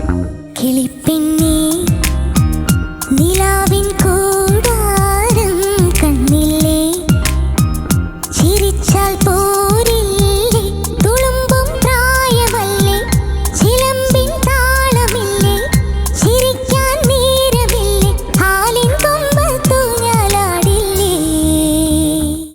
കിളിപ്പിന്നെ നിലാവിൻ കൂടാരം കണ്ണില്ലേ ചിരിച്ചാൽ പോ